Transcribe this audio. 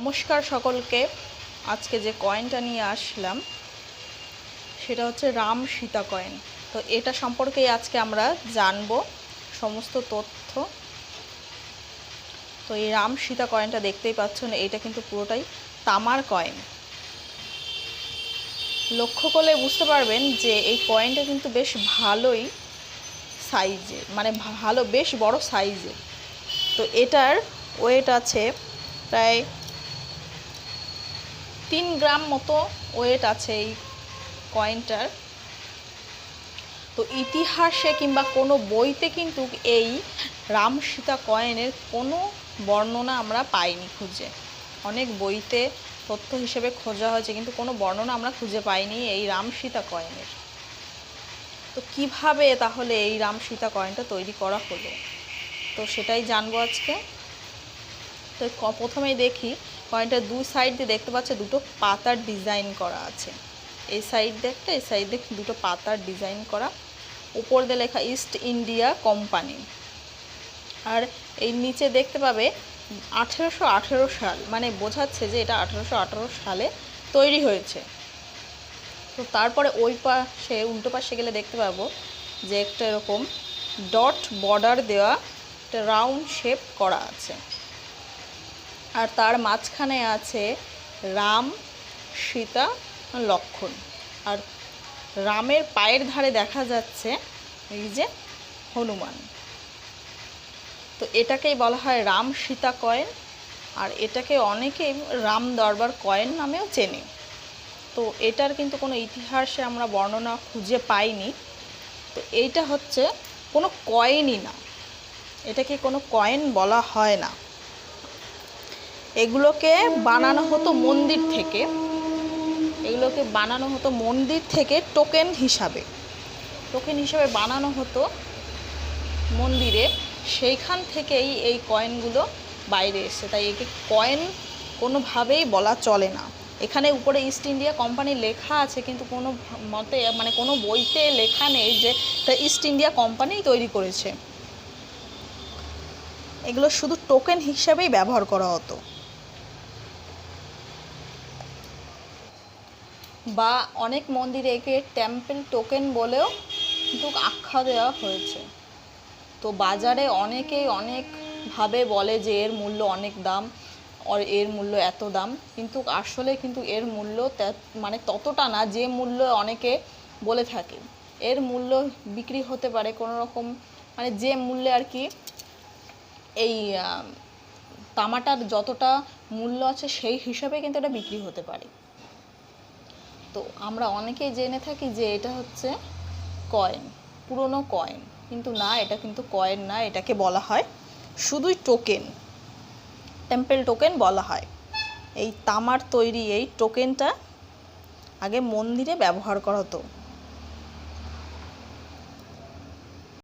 নমস্কার সকলকে। আজকে যে কয়েনটা নিয়ে আসলাম, সেটা হচ্ছে রাম সীতা কয়েন তো এটা সম্পর্কেই আজকে আমরা জানব, সমস্ত তথ্য। তো এই রাম সীতা কয়েনটা দেখতেই পাচ্ছেন এটা কিন্তু পুরোটাই তামার কয়েন লক্ষ্য করলে বুঝতে পারবেন যে এই কয়েনটা কিন্তু বেশ ভালোই সাইজে মানে ভালো, বেশ বড় সাইজের তো এটার ওয়েট আছে প্রায় তিন গ্রাম মতো ওয়েট আছে এই কয়েনটার। তো ইতিহাসে কিংবা কোনো বইতে কিন্তু এই রাম সীতা কয়েনের কোনো বর্ণনা আমরা পাইনি খুঁজে। অনেক বইতে তথ্য হিসেবে খোঁজা হয়েছে, কিন্তু কোনো বর্ণনা আমরা খুঁজে পাইনি এই রাম সীতা কয়েনের। তো কীভাবে তাহলে এই রাম সীতা কয়েনটা তৈরি করা হলো? তো সেটাই জানব আজকে। তো প্রথমেই দেখি কয়েনটার দু সাইড দিয়ে দেখতে পাচ্ছে দুটো পাতার ডিজাইন করা আছে। এই সাইড দিয়ে একটা এই সাইড দিয়ে দুটো পাতার ডিজাইন করা। উপর দিয়ে লেখা ইস্ট ইন্ডিয়া কোম্পানি আর এই নিচে দেখতে পাবে আঠেরোশো আঠেরো সাল মানে বোঝাচ্ছে যে এটা আঠেরোশো আঠেরো সালে তৈরি হয়েছে। তো তারপরে ওই পাশে, উল্টো পাশে গেলে দেখতে পাবো যে একটা এরকম ডট বর্ডার দেওয়া একটা রাউন্ড শেপ করা আছে। আর তার মাঝখানে আছে রাম, সীতা, লক্ষণ। আর রামের পায়ের ধারে দেখা যাচ্ছে এই যে হনুমান। তো এটাকেই বলা হয় রাম সীতা কয়েন, আর এটাকে অনেকেই রাম দরবার কয়েন নামেও চেনে। তো এটার কিন্তু কোনো ইতিহাসে আমরা বর্ণনা খুঁজে পাইনি। তো এইটা হচ্ছে কোনো কয়েনই না। এটাকে কোনো কয়েন বলা হয় না। এগুলোকে বানানো হতো মন্দির থেকে। এগুলোকে বানানো হতো মন্দির থেকে টোকেন হিসাবে। টোকেন হিসাবে বানানো হতো মন্দিরে। সেইখান থেকেই এই কয়েনগুলো বাইরে এসে তাই একে কয়েন কোনোভাবেই বলা চলে না। এখানে উপরে ইস্ট ইন্ডিয়া কোম্পানি লেখা আছে, কিন্তু কোনো মতে মানে কোনো বইতে লেখা নেই যে এটা ইস্ট ইন্ডিয়া কোম্পানিই তৈরি করেছে। এগুলো শুধু টোকেন হিসাবেই ব্যবহার করা হতো। বা অনেক মন্দিরে একে টেম্পল টোকেন বলেও কিন্তু আখ্যা দেওয়া হয়েছে। তো বাজারে অনেকেই অনেকভাবে বলে যে এর মূল্য অনেক দাম আর এর মূল্য এত দাম। কিন্তু আসলে কিন্তু এর মূল্য মানে ততটা না, যে মূল্য অনেকে বলে থাকে। এর মূল্য বিক্রি হতে পারে কোনো রকম মানে যে মূল্যে আর কি এই তামাটার যতটা মূল্য আছে সেই হিসাবে কিন্তু এটা বিক্রি হতে পারে। তো আমরা অনেকেই জেনে থাকি যে এটা হচ্ছে কয়েন পুরনো কয়েন কিন্তু না, এটা কিন্তু কয়েন না, এটাকে বলা হয় শুধুই টোকেন টেম্পেল টোকেন বলা হয়। এই তামার তৈরি এই টোকেনটা আগে মন্দিরে ব্যবহার করা হতো।